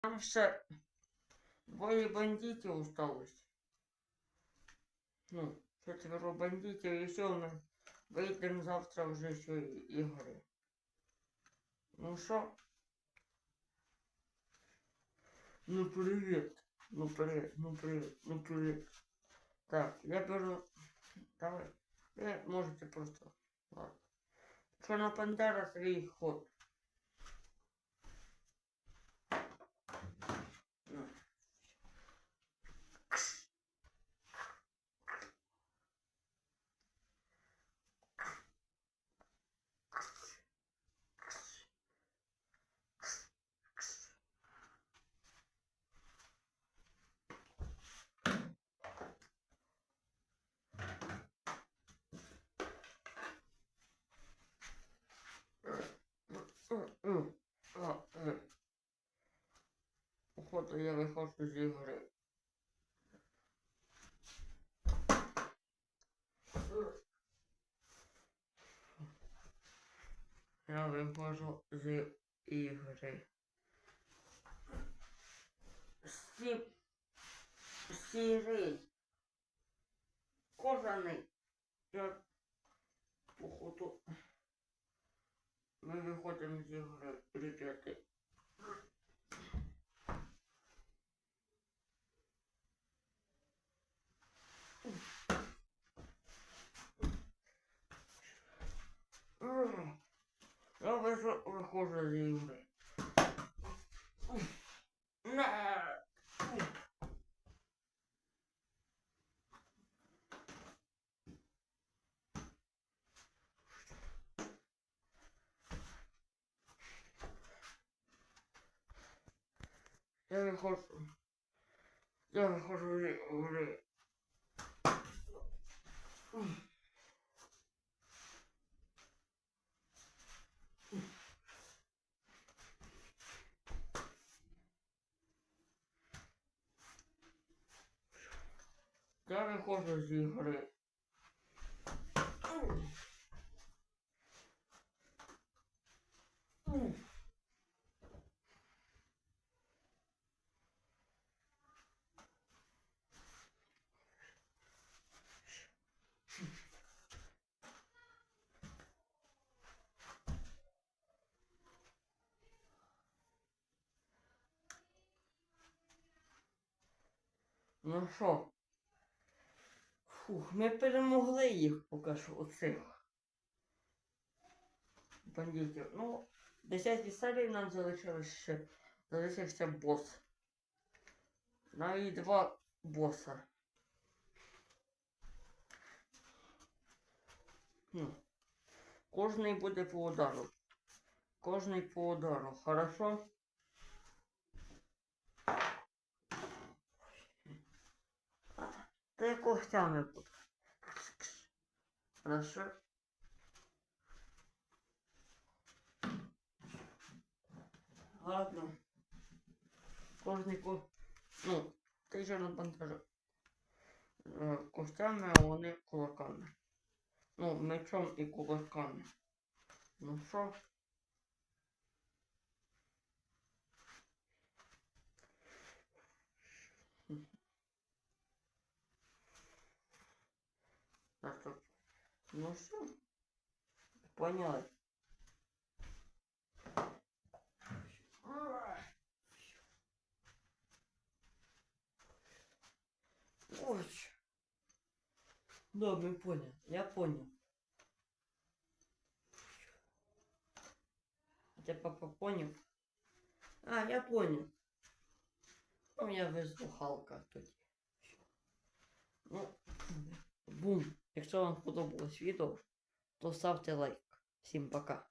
Там ще двоє бандитів осталось. Ну, четверо бандитів і все, ми вийдемо завтра вже з цієї ігри. Ну що? Ну привіт. Ну привіт, ну привіт, ну привіт. Так, я беру. Давай. Ви можете просто. Ладно. Чорна пантера свій ход. Походу я виходжу з ігри. Я виходжу з ігри. Сі... Сірий. Кожаний. Я походу. Ми виходимо з ігри, ребята. М, Я вийшов- виходжу з ігри. Не. Я виходжу. Я виходжу з ігри. Я виходжу з ігри. Ну що? Фух, ми перемогли їх поки що оцих бандитів. Ну, в 10 серії нам залишилось ще залишився бос. Навіть два боса. Ну, кожний буде по удару. Кожний по удару, хорошо? Та я когтями буду. Хорошо? Ладно. Кожний ко... Ну, ти на пантера. Е, Когтями, а вони кулаками. Ну, мечом і кулаками. Ну що? Так. Ну все. Поняли. Ой. Да, мы понял. Я понял. Хотя папа понял. А, я понял. У меня вислухалка тоді. Ну, бум. Якщо вам подобалось відео, то ставте лайк. Всім пока.